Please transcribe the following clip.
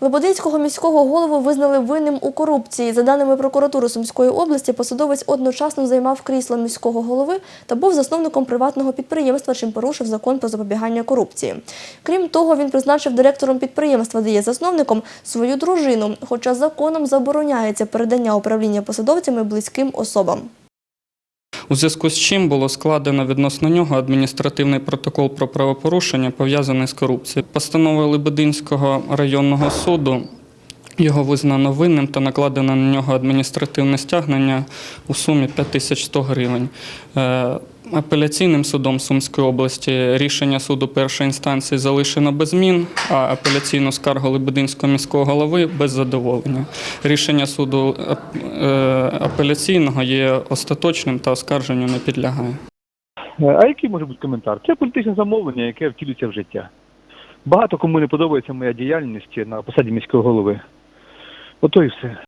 Лебединського міського голову визнали винним у корупції. За даними прокуратури Сумської області, посадовець одночасно займав крісло міського голови та був засновником приватного підприємства, чим порушив закон про запобігання корупції. Крім того, він призначив директором підприємства, де є засновником, свою дружину, хоча законом забороняється передання управління посадовцями близьким особам. У зв'язку з чим було складено відносно нього адміністративний протокол про правопорушення, пов'язаний з корупцією. Постановою Лебединського районного суду його визнано винним та накладено на нього адміністративне стягнення у сумі 5100 гривень. Е, Апеляційним судом Сумської області рішення суду першої інстанції залишено без змін, а апеляційну скаргу Лебединського міського голови без задоволення. Рішення суду е, апеляційного є остаточним та оскарженню не підлягає. Е, А який може бути коментар? Це політичне замовлення, яке втілюється в життя. Багато кому не подобається моя діяльність на посаді міського голови. Doutor, isso